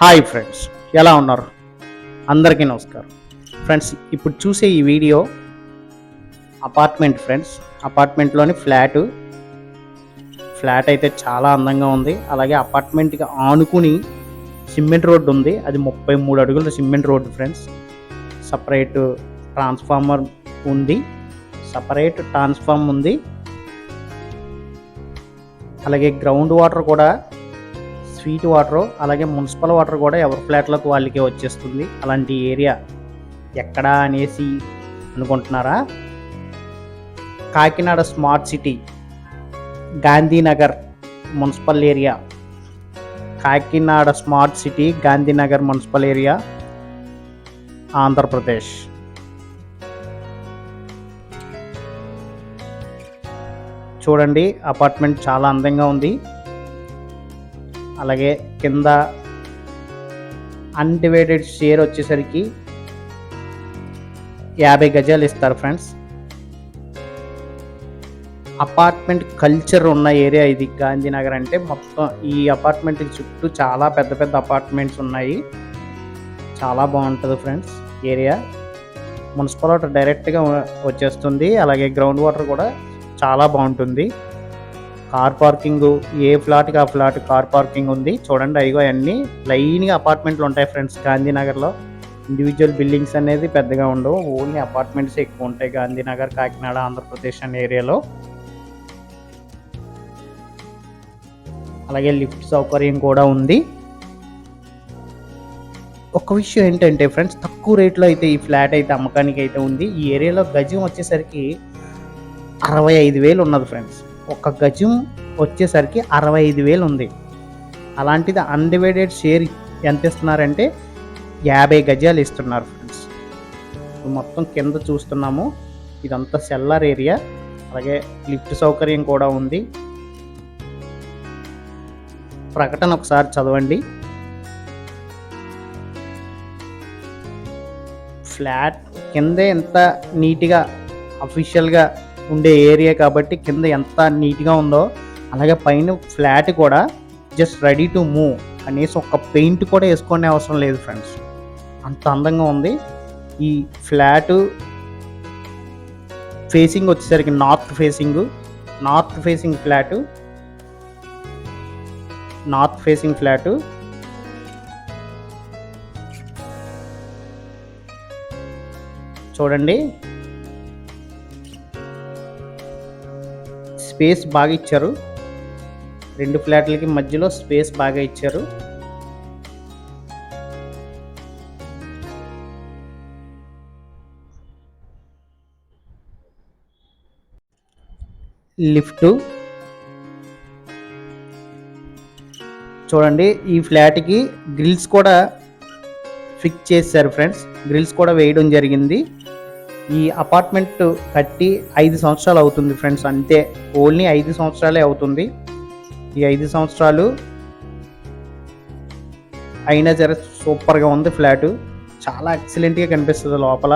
Hi friends ఎలా ఉన్నారు? అందరికీ నమస్కారం. ఫ్రెండ్స్ ఇప్పుడు చూసే ఈ వీడియో అపార్ట్మెంట్ ఫ్రెండ్స్. అపార్ట్మెంట్లోని ఫ్లాటు. ఫ్లాట్ అయితే చాలా అందంగా ఉంది. అలాగే అపార్ట్మెంట్కి ఆనుకుని సిమెంట్ రోడ్డు ఉంది. అది ముప్పై మూడు అడుగుల cement road friends. Separate transformer ఉంది. సపరేట్ ట్రాన్స్ఫార్మ్ ఉంది. అలాగే గ్రౌండ్ వాటర్ కూడా స్వీట్ వాటర్ అలాగే మున్సిపల్ వాటర్ కూడా ఎవరి ఫ్లాట్లకు వాళ్ళకే వచ్చేస్తుంది. అలాంటి ఏరియా ఎక్కడా అనేసి అనుకుంటున్నారా? Kakinada smart city Gandhinagar municipal area. Kakinada smart city Gandhinagar municipal area Andhra Pradesh. చూడండి అపార్ట్మెంట్ చాలా అందంగా ఉంది. అలాగే కింద అన్డివైడెడ్ షేర్ వచ్చేసరికి యాభై గజాలు ఇస్తారు ఫ్రెండ్స్ అపార్ట్మెంట్ కల్చర్ ఉన్న ఏరియా ఇది. గాంధీనగర్ అంటే మొత్తం ఈ అపార్ట్మెంట్ చుట్టూ చాలా పెద్ద పెద్ద అపార్ట్మెంట్స్ ఉన్నాయి. చాలా బాగుంటుంది ఫ్రెండ్స్ ఏరియా మున్సిపల్ వాటర్ డైరెక్ట్గా వచ్చేస్తుంది. అలాగే గ్రౌండ్ వాటర్ కూడా చాలా బాగుంటుంది. కార్ పార్కింగ్ ఏ ఫ్లాట్కి ఆ ఫ్లాట్ కార్ పార్కింగ్ ఉంది. చూడండి అయ్యో అన్నీ లైన్గా అపార్ట్మెంట్లు ఉంటాయి ఫ్రెండ్స్ గాంధీనగర్లో. ఇండివిజువల్ బిల్డింగ్స్ అనేది పెద్దగా ఉండవు. ఓన్లీ అపార్ట్మెంట్స్ ఎక్కువ ఉంటాయి గాంధీనగర్ కాకినాడ ఆంధ్రప్రదేశ్ అనే ఏరియాలో. అలాగే లిఫ్ట్ సౌకర్యం కూడా ఉంది. ఒక విషయం ఏంటంటే ఫ్రెండ్స్ తక్కువ రేట్లో అయితే ఈ ఫ్లాట్ అయితే అమ్మకానికి అయితే ఉంది. ఈ ఏరియాలో గజం వచ్చేసరికి అరవై ఐదు వేలు ఉన్నది ఫ్రెండ్స్. ఒక గజం వచ్చేసరికి అరవై ఐదు వేలు ఉంది. అలాంటిది అన్డివైడెడ్ షేర్ ఎంత ఇస్తున్నారంటే యాభై గజాలు ఇస్తున్నారు ఫ్రెండ్స్ మొత్తం కింద చూస్తున్నాము. ఇదంతా సెల్లార్ ఏరియా అలాగే లిఫ్ట్ సౌకర్యం కూడా ఉంది. ప్రకటన ఒకసారి చదవండి. ఫ్లాట్ కిందే ఎంత నీట్గా అఫీషియల్గా ఉండే ఏరియా కాబట్టి కింద ఎంత నీట్గా ఉందో అలాగే పైన ఫ్లాట్ కూడా జస్ట్ రెడీ టు మూవ్. అనేసి ఒక పెయింట్ కూడా వేసుకునే అవసరం లేదు ఫ్రెండ్స్. అంత అందంగా ఉంది. ఈ ఫ్లాట్ ఫేసింగ్ వచ్చేసరికి north facing. North facing flat. North facing flat. చూడండి. స్పేస్ బాగా ఇచ్చారు. రెండు ఫ్లాట్లకి మధ్యలో స్పేస్ బాగా ఇచ్చారు. లిఫ్ట్. చూడండి ఈ ఫ్లాట్కి గ్రిల్స్ కూడా ఫిక్స్ చేశారు ఫ్రెండ్స్. గ్రిల్స్ కూడా వేయడం జరిగింది. ఈ అపార్ట్మెంట్ కట్టి ఐదు సంవత్సరాలు అవుతుంది ఫ్రెండ్స్ అంతే. ఓన్లీ ఐదు సంవత్సరాలే అవుతుంది. ఈ ఐదు సంవత్సరాలు అయినా జర సూపర్గా ఉంది ఫ్లాట్. చాలా ఎక్సలెంట్గా కనిపిస్తుంది లోపల.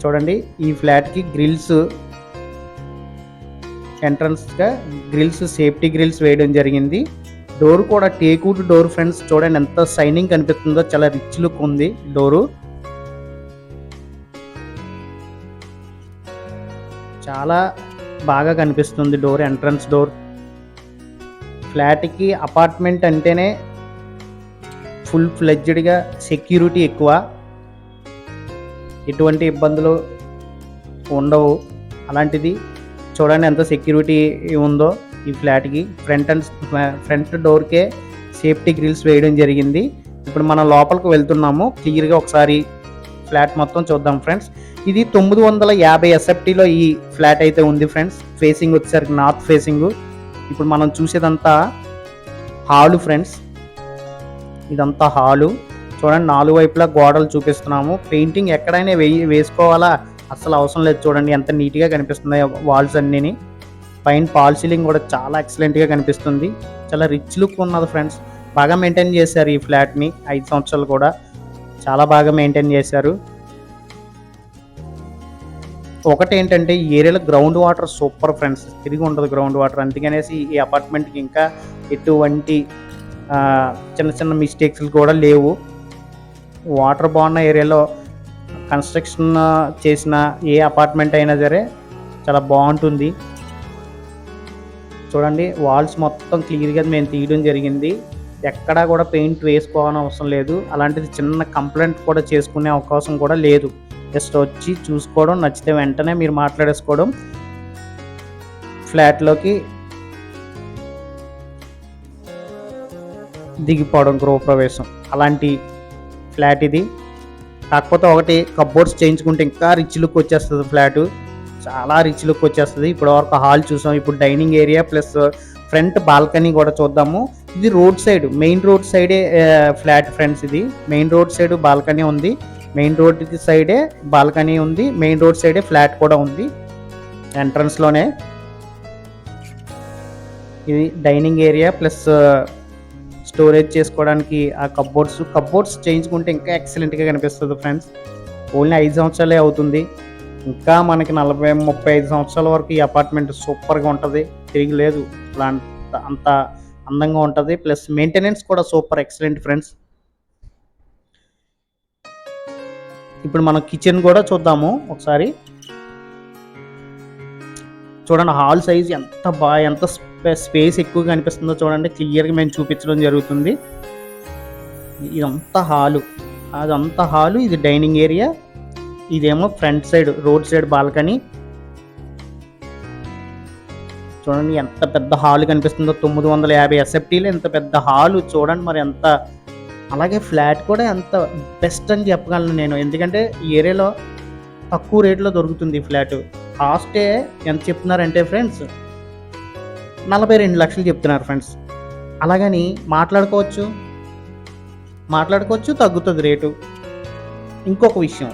చూడండి ఈ ఫ్లాట్కి గ్రిల్స్ ఎంట్రన్స్గా గ్రిల్స్ సేఫ్టీ గ్రిల్స్ వేయడం జరిగింది. డోర్ కూడా టేకూట్ డోర్ ఫ్రెండ్స్. చూడండి ఎంత షైనింగ్ కనిపిస్తుందో చాలా రిచ్ లుక్ ఉంది డోరు చాలా బాగా కనిపిస్తుంది డోర్ ఎంట్రన్స్ డోర్ ఫ్లాట్కి అపార్ట్మెంట్ అంటేనే ఫుల్ ఫ్లెడ్జ్డ్గా సెక్యూరిటీ ఎక్కువ. ఎటువంటి ఇబ్బందులు ఉండవు. అలాంటిది చూడండి ఎంత సెక్యూరిటీ ఉందో ఈ ఫ్లాట్కి ఫ్రంట్ అండ్ ఫ్రంట్ డోర్కే సేఫ్టీ గ్రిల్స్ వేయడం జరిగింది. ఇప్పుడు మనం లోపలికి వెళ్తున్నాము. క్లియర్గా ఒకసారి ఫ్లాట్ మొత్తం చూద్దాం ఫ్రెండ్స్ ఇది తొమ్మిది వందల యాభై ఎస్ఎఫ్టీలో ఈ ఫ్లాట్ అయితే ఉంది ఫ్రెండ్స్. ఫేసింగ్ వచ్చేసరికి నార్త్ ఫేసింగ్ ఇప్పుడు మనం చూసేదంతా హాలు ఫ్రెండ్స్. ఇదంతా హాలు. చూడండి నాలుగు వైపులా గోడలు చూపిస్తున్నాము. పెయింటింగ్ ఎక్కడైనా వేయి వేసుకోవాలా? అసలు అవసరం లేదు చూడండి ఎంత నీట్గా కనిపిస్తున్నాయి వాల్స్ అన్నీని. పైన పాల్ సీలింగ్ కూడా చాలా ఎక్సలెంట్గా కనిపిస్తుంది. చాలా రిచ్ లుక్ ఉన్నది ఫ్రెండ్స్. బాగా మెయింటైన్ చేశారు ఈ ఫ్లాట్ని ఐదు సంవత్సరాలు కూడా. చాలా బాగా మెయింటైన్ చేశారు. ఒకటి ఏంటంటే ఈ ఏరియాలో గ్రౌండ్ వాటర్ సూపర్ ఫ్రెండ్స్ తిరిగి ఉండదు గ్రౌండ్ వాటర్ అందుకనేసి ఈ అపార్ట్మెంట్కి ఇంకా ఎటువంటి చిన్న చిన్న మిస్టేక్స్ కూడా లేవు. వాటర్ బాగున్న ఏరియాలో కన్స్ట్రక్షన్ చేసిన ఏ అపార్ట్మెంట్ అయినా సరే చాలా బాగుంటుంది. చూడండి వాల్స్ మొత్తం క్లియర్గా మేము తీయడం జరిగింది. ఎక్కడా కూడా పెయింట్ వేసుకోవాలని అవసరం లేదు. అలాంటిది చిన్న కంప్లైంట్ కూడా చేసుకునే అవకాశం కూడా లేదు. జస్ట్ వచ్చి చూసుకోవడం నచ్చితే వెంటనే మీరు మాట్లాడేసుకోవడం. ఫ్లాట్లోకి దిగిపోవడం గృహప్రవేశం. అలాంటి ఫ్లాట్ ఇది. కాకపోతే ఒకటి కప్బోర్డ్స్ చేయించుకుంటే ఇంకా రిచ్ లుక్ వచ్చేస్తుంది ఫ్లాట్. చాలా రిచ్ లుక్ వచ్చేస్తుంది. ఇప్పుడు వరకు హాల్ చూసాం. ఇప్పుడు dining area plus front balcony కూడా చూద్దాము. ఇది రోడ్ సైడ్ మెయిన్ రోడ్ సైడే ఫ్లాట్ ఫ్రెండ్స్ ఇది. మెయిన్ రోడ్ సైడ్ బాల్కనీ ఉంది. మెయిన్ రోడ్ సైడే బాల్కనీ ఉంది మెయిన్ రోడ్ సైడే ఫ్లాట్ కూడా ఉంది ఎంట్రన్స్లోనే ఇది డైనింగ్ ఏరియా ప్లస్ స్టోరేజ్ చేసుకోవడానికి ఆ కప్బోర్డ్స్ కప్బోర్డ్స్ చేయించుకుంటే ఇంకా ఎక్సలెంట్గా కనిపిస్తుంది ఫ్రెండ్స్ ఓన్లీ ఐదు సంవత్సరాలే అవుతుంది. ఇంకా మనకి నలభై ముప్పై ఐదు సంవత్సరాల వరకు ఈ అపార్ట్మెంట్ సూపర్గా ఉంటుంది. తిరిగి లేదు. అంత అంత అందంగా ఉంటుంది. ప్లస్ మెయింటెనెన్స్ కూడా సూపర్ ఎక్సలెంట్ ఫ్రెండ్స్ ఇప్పుడు మనం కిచెన్ కూడా చూద్దాము ఒకసారి. చూడండి హాల్ సైజ్ ఎంత బాగా ఎంత స్పేస్ ఎక్కువగా కనిపిస్తుందో చూడండి. క్లియర్గా మేము చూపించడం జరుగుతుంది. ఇదంతా హాలు అదంతా హాలు ఇది డైనింగ్ ఏరియా ఇదేమో front side road side balcony చూడండి ఎంత పెద్ద హాల్ కనిపిస్తుందో. తొమ్మిది వందల యాభై ఎస్ఎఫ్టీలు ఎంత పెద్ద హాలు చూడండి మరి ఎంత అలాగే ఫ్లాట్ కూడా ఎంత బెస్ట్ అని చెప్పగలను నేను. ఎందుకంటే ఈ ఏరియాలో తక్కువ రేట్లో దొరుకుతుంది ఈ ఫ్లాట్. కాస్టే ఎంత చెప్తున్నారంటే ఫ్రెండ్స్ నలభై రెండు లక్షలు చెప్తున్నారు ఫ్రెండ్స్. అలాగని మాట్లాడుకోవచ్చు. మాట్లాడుకోవచ్చు తగ్గుతుంది రేటు. ఇంకొక విషయం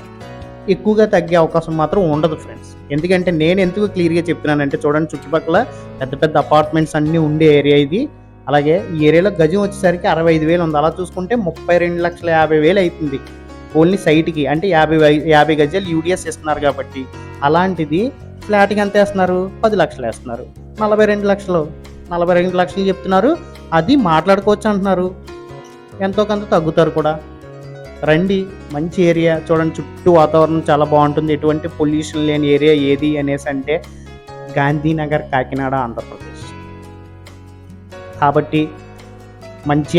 ఎక్కువగా తగ్గే అవకాశం మాత్రం ఉండదు ఫ్రెండ్స్. ఎందుకంటే నేను ఎందుకు క్లియర్గా చెప్తున్నానంటే చూడండి చుట్టుపక్కల పెద్ద పెద్ద అపార్ట్మెంట్స్ అన్నీ ఉండే ఏరియా ఇది. అలాగే ఈ ఏరియాలో గజం వచ్చేసరికి అరవై ఐదు వేలు ఉంది. అలా చూసుకుంటే ముప్పై రెండు లక్షల యాభై వేలు అవుతుంది ఓన్లీ సైట్కి అంటే యాభై యాభై గజాలు యూడిఎస్ ఇస్తున్నారు కాబట్టి అలాంటిది ఫ్లాట్కి ఎంత వేస్తున్నారు? పది లక్షలు వేస్తున్నారు. నలభై రెండు లక్షలు. నలభై రెండు లక్షలు చెప్తున్నారు. అది మాట్లాడుకోవచ్చు అంటున్నారు. ఎంతో కొంత తగ్గుతారు కూడా. రండి మంచి ఏరియా చూడండి. చుట్టూ వాతావరణం చాలా బాగుంటుంది. ఎటువంటి పొల్యూషన్ లేని ఏరియా ఏది అనేసి అంటే గాంధీనగర్ కాకినాడ ఆంధ్రప్రదేశ్. కాబట్టి మంచి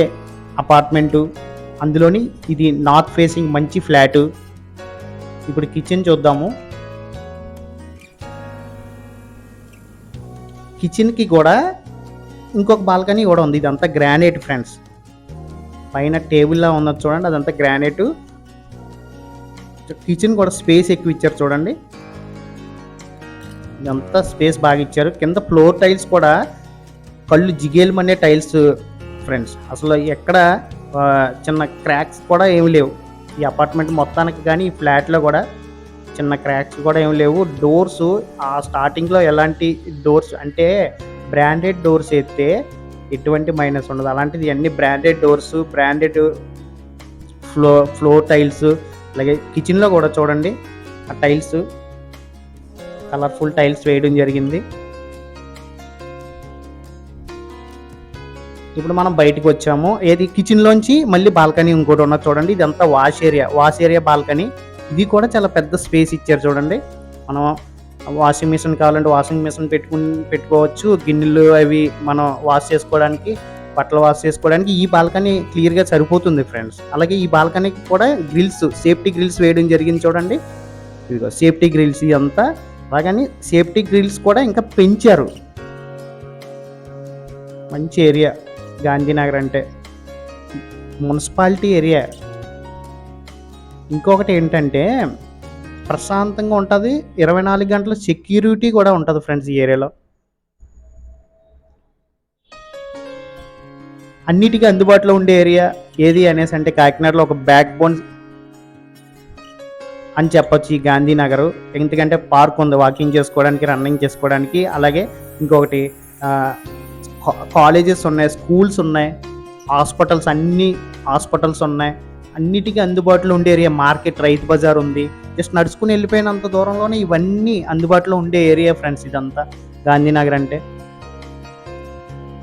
అపార్ట్మెంటు. అందులోని ఇది నార్త్ ఫేసింగ్ మంచి ఫ్లాటు. ఇప్పుడు కిచెన్ చూద్దాము. కిచెన్కి కూడా ఇంకొక బాల్కనీ కూడా ఉంది. ఇదంతా గ్రానైట్ ఫ్రెండ్స్. పైన టేబుల్లా ఉన్నది చూడండి. అదంతా గ్రానైట్. కిచెన్ కూడా స్పేస్ ఎక్కువ ఇచ్చారు చూడండి. ఇదంతా స్పేస్ బాగా ఇచ్చారు. కింద ఫ్లోర్ టైల్స్ కూడా కళ్ళు జిగేలమనే టైల్స్ ఫ్రెండ్స్ అసలు ఎక్కడ చిన్న క్రాక్స్ కూడా ఏమి లేవు. ఈ అపార్ట్మెంట్ మొత్తానికి కానీ ఈ ఫ్లాట్లో కూడా చిన్న క్రాక్స్ కూడా ఏమి లేవు. డోర్స్ ఆ స్టార్టింగ్లో ఎలాంటి డోర్స్ అంటే బ్రాండెడ్ డోర్స్ అయితే ఎటువంటి మైనస్ ఉండదు. అలాంటిది అన్ని branded doors branded flo floor tiles అలాగే కిచెన్లో కూడా చూడండి. ఆ టైల్స్ కలర్ఫుల్ టైల్స్ వేయడం జరిగింది. ఇప్పుడు మనం బయటకు వచ్చాము. ఏది? కిచెన్లోంచి మళ్ళీ బాల్కనీ ఇంకోటి ఉన్నది చూడండి. ఇదంతా wash area. Wash area balcony. ఇది కూడా చాలా పెద్ద స్పేస్ ఇచ్చారు చూడండి. మనం వాషింగ్ మిషన్ కావాలంటే వాషింగ్ మిషన్ పెట్టుకుని పెట్టుకోవచ్చు. గిన్నెలు అవి మనం వాష్ చేసుకోవడానికి బట్టలు వాష్ చేసుకోవడానికి ఈ బాల్కనీ క్లియర్గా సరిపోతుంది ఫ్రెండ్స్. అలాగే ఈ బాల్కనీకి కూడా గ్రిల్స్ సేఫ్టీ గ్రిల్స్ వేయడం జరిగింది చూడండి. ఇదిగో సేఫ్టీ గ్రిల్స్ ఇదంతా. అలాగని సేఫ్టీ గ్రిల్స్ కూడా ఇంకా పెంచారు. మంచి ఏరియా గాంధీనగర్ అంటే. Municipality area. ఇంకొకటి ఏంటంటే ప్రశాంతంగా ఉంటుంది. ఇరవై నాలుగు గంటల సెక్యూరిటీ కూడా ఉంటుంది ఫ్రెండ్స్ ఈ ఏరియాలో. అన్నిటికీ అందుబాటులో ఉండే ఏరియా ఏది అనేసి అంటే కాకినాడలో ఒక బ్యాక్ బోన్ అని చెప్పొచ్చు ఈ గాంధీనగర్. ఎందుకంటే పార్క్ ఉంది వాకింగ్ చేసుకోవడానికి రన్నింగ్ చేసుకోవడానికి. అలాగే ఇంకొకటి కాలేజెస్ ఉన్నాయి స్కూల్స్ ఉన్నాయి హాస్పిటల్స్ అన్ని హాస్పిటల్స్ ఉన్నాయి. అన్నిటికీ అందుబాటులో ఉండే ఏరియా మార్కెట్ రైతు బజార్ ఉంది. జస్ట్ నడుచుకుని వెళ్ళిపోయినంత దూరంలోనే ఇవన్నీ అందుబాటులో ఉండే ఏరియా ఫ్రెండ్స్ ఇదంతా. గాంధీనగర్ అంటే.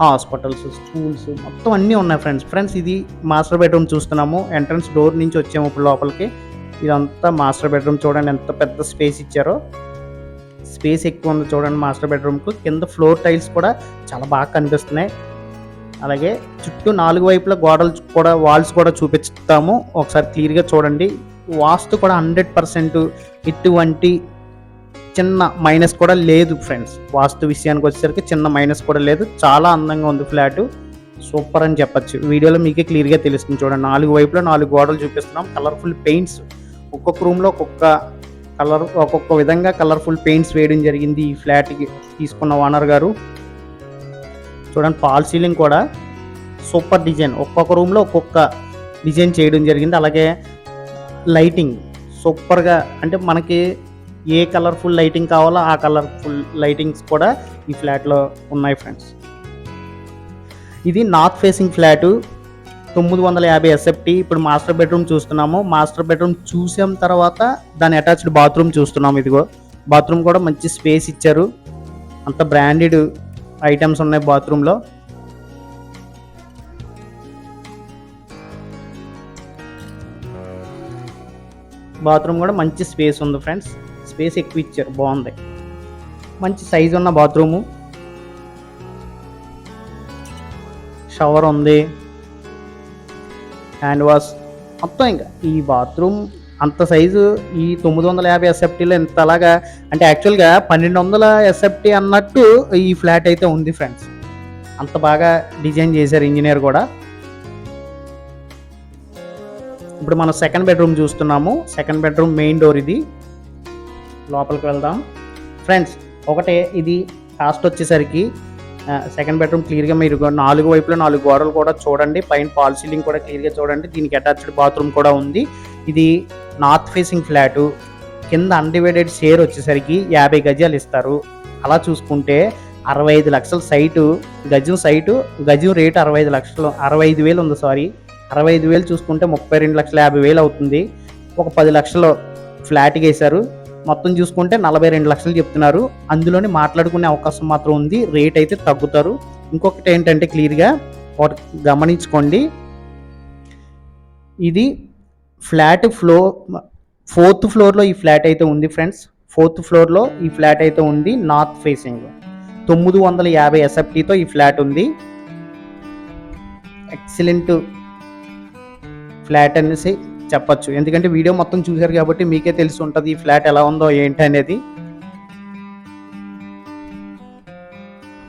హాస్పిటల్స్ స్కూల్స్ మొత్తం అన్నీ ఉన్నాయి ఫ్రెండ్స్ ఫ్రెండ్స్ ఇది మాస్టర్ బెడ్రూమ్ చూస్తున్నాము. ఎంట్రన్స్ డోర్ నుంచి వచ్చాము ఇప్పుడు లోపలికి. ఇదంతా మాస్టర్ బెడ్రూమ్ చూడండి ఎంత పెద్ద స్పేస్ ఇచ్చారో. స్పేస్ ఎక్కువ ఉంది చూడండి మాస్టర్ బెడ్రూమ్కు. కింద ఫ్లోర్ టైల్స్ కూడా చాలా బాగా కనిపిస్తున్నాయి. అలాగే చుట్టూ నాలుగు వైపుల గోడలు కూడా వాల్స్ కూడా చూపిస్తాము. ఒకసారి క్లియర్గా చూడండి. వాస్తు కూడా హండ్రెడ్ పర్సెంట్ ఇటువంటి చిన్న మైనస్ కూడా లేదు ఫ్రెండ్స్. వాస్తు విషయానికి వచ్చేసరికి చిన్న మైనస్ కూడా లేదు. చాలా అందంగా ఉంది ఫ్లాట్. సూపర్ అని చెప్పచ్చు. వీడియోలో మీకే క్లియర్గా తెలుస్తుంది చూడండి. నాలుగు వైపులో నాలుగు గోడలు చూపిస్తున్నాం. Colourful paints. ఒక్కొక్క రూమ్లో ఒక్కొక్క కలర్ ఒక్కొక్క విధంగా కలర్ఫుల్ పెయింట్స్ వేయడం జరిగింది ఈ ఫ్లాట్కి తీసుకున్న ఓనర్ గారు. చూడండి ఫాల్ సీలింగ్ కూడా సూపర్ డిజైన్. ఒక్కొక్క రూమ్లో ఒక్కొక్క డిజైన్ చేయడం జరిగింది. అలాగే లైటింగ్ సూపర్గా అంటే మనకి ఏ కలర్ఫుల్ లైటింగ్ కావాలో ఆ కలర్ఫుల్ లైటింగ్స్ కూడా ఈ ఫ్లాట్లో ఉన్నాయి ఫ్రెండ్స్. ఇది నార్త్ ఫేసింగ్ ఫ్లాటు. తొమ్మిది వందల యాభై ఎస్ఎఫ్టీ. ఇప్పుడు మాస్టర్ బెడ్రూమ్ చూస్తున్నాము. మాస్టర్ బెడ్రూమ్ చూసాం తర్వాత దాని అటాచ్డ్ బాత్రూమ్ చూస్తున్నాము. ఇదిగో బాత్రూమ్ కూడా మంచి స్పేస్ ఇచ్చారు. అంత బ్రాండెడ్ ఐటమ్స్ ఉన్నాయి బాత్రూంలో. బాత్రూమ్ కూడా మంచి స్పేస్ ఉంది ఫ్రెండ్స్. స్పేస్ ఎక్కువ ఇచ్చారు. బాగుంది. మంచి సైజ్ ఉన్న బాత్రూము. షవర్ ఉంది. హ్యాండ్ వాష్ మొత్తం ఇంకా ఈ బాత్రూమ్ అంత సైజు ఈ తొమ్మిది వందల యాభై ఎస్ఎఫ్టీలో ఇంత అలాగా అంటే యాక్చువల్గా పన్నెండు వందల ఎస్ఎఫ్టీ అన్నట్టు ఈ ఫ్లాట్ అయితే ఉంది ఫ్రెండ్స్ అంత బాగా డిజైన్ చేశారు ఇంజనీర్ కూడా. ఇప్పుడు మనం సెకండ్ బెడ్రూమ్ చూస్తున్నాము. సెకండ్ బెడ్రూమ్ మెయిన్ డోర్ ఇది. లోపలికి వెళ్దాం. ఫ్రెండ్స్ ఒకటే ఇది కాస్ట్ వచ్చేసరికి సెకండ్ బెడ్రూమ్ క్లియర్గా మీరు నాలుగు వైపులో నాలుగు గోడలు కూడా చూడండి. పైన పాల్ సీలింగ్ కూడా క్లియర్గా చూడండి. దీనికి అటాచ్డ్ బాత్రూమ్ కూడా ఉంది. ఇది నార్త్ ఫేసింగ్ ఫ్లాటు కింద అన్డివైడెడ్ షేర్ వచ్చేసరికి యాభై గజాలు ఇస్తారు. అలా చూసుకుంటే అరవై ఐదు లక్షల సైటు గజం సైటు గజం రేటు అరవై ఐదు లక్షలు అరవై ఐదు వేలు ఉంది సారీ. అరవై ఐదు వేలు చూసుకుంటే ముప్పై రెండు లక్షల యాభై వేలు అవుతుంది. ఒక పది లక్షలు ఫ్లాట్కి వేశారు. మొత్తం చూసుకుంటే నలభై రెండు లక్షలు చెప్తున్నారు. అందులోనే మాట్లాడుకునే అవకాశం మాత్రం ఉంది. రేట్ అయితే తగ్గుతారు. ఇంకొకటి ఏంటంటే క్లియర్గా ఒకటి గమనించుకోండి. ఇది ఫ్లాట్ ఫ్లో ఫోర్త్ ఫ్లోర్లో ఈ ఫ్లాట్ అయితే ఉంది ఫ్రెండ్స్ ఫోర్త్ ఫ్లోర్లో ఈ ఫ్లాట్ అయితే ఉంది నార్త్ ఫేసింగ్ తొమ్మిది వందల యాభై ఎస్ఎఫ్టీతో ఈ ఫ్లాట్ ఉంది. ఎక్సలెంట్ ఫ్లాట్ అనేసి చెప్పచ్చు. ఎందుకంటే వీడియో మొత్తం చూశారు కాబట్టి మీకే తెలిసి ఉంటుంది ఈ ఫ్లాట్ ఎలా ఉందో ఏంటి అనేది.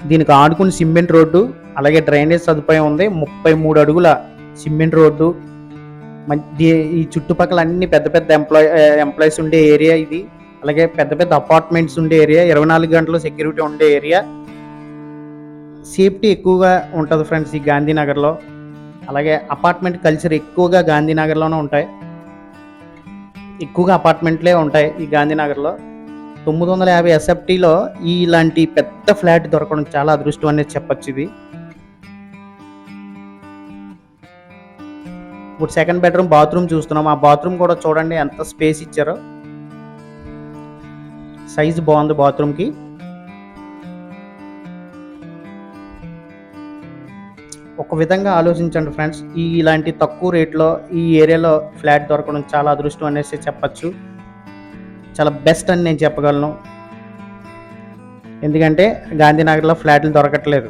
దీనికి ఆడుకుని సిమెంట్ రోడ్డు అలాగే డ్రైనేజ్ సదుపాయం ఉంది. ముప్పై మూడు అడుగుల సిమెంట్ రోడ్డు. ఈ చుట్టుపక్కల అన్ని పెద్ద పెద్ద ఎంప్లాయ్ ఎంప్లాయీస్ ఉండే ఏరియా ఇది. అలాగే పెద్ద పెద్ద అపార్ట్మెంట్స్ ఉండే ఏరియా. ఇరవై నాలుగు గంటలు సెక్యూరిటీ ఉండే ఏరియా. సేఫ్టీ ఎక్కువగా ఉంటుంది ఫ్రెండ్స్ ఈ గాంధీనగర్లో. అలాగే అపార్ట్మెంట్ కల్చర్ ఎక్కువగా గాంధీనగర్లోనే ఉంటాయి. ఎక్కువగా అపార్ట్మెంట్లే ఉంటాయి ఈ గాంధీనగర్లో. తొమ్మిది వందల యాభై ఎస్ఎఫ్టీలో ఇలాంటి పెద్ద ఫ్లాట్ దొరకడం చాలా అదృష్టం అనేది చెప్పచ్చు ఇది. ఇప్పుడు సెకండ్ బెడ్రూమ్ బాత్రూమ్ చూస్తున్నాం. ఆ బాత్రూమ్ కూడా చూడండి ఎంత స్పేస్ ఇచ్చారో. సైజు బాగుంది బాత్రూమ్కి ఒక విధంగా ఆలోచించండి ఫ్రెండ్స్. ఈ ఇలాంటి తక్కువ రేట్లో ఈ ఏరియాలో ఫ్లాట్ దొరకడం చాలా అదృష్టం అనేసి చెప్పచ్చు. చాలా బెస్ట్ అని నేను చెప్పగలను. ఎందుకంటే గాంధీనగర్లో ఫ్లాట్లు దొరకట్లేదు.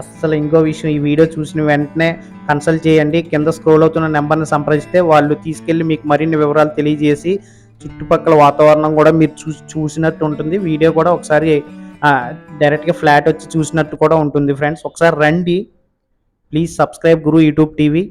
అస్సలు ఇంకో విషయం ఈ వీడియో చూసిన వెంటనే కన్సల్ట్ చేయండి. కింద స్క్రోల్ అవుతున్న నెంబర్ని సంప్రదిస్తే వాళ్ళు తీసుకెళ్ళి మీకు మరిన్ని వివరాలు తెలియజేసి చుట్టుపక్కల వాతావరణం కూడా మీరు చూ చూసినట్టు ఉంటుంది. వీడియో కూడా ఒకసారి డైరెక్ట్గా ఫ్లాట్ వచ్చి చూసినట్టు కూడా ఉంటుంది ఫ్రెండ్స్. ఒకసారి రండి. Please subscribe Guru YouTube TV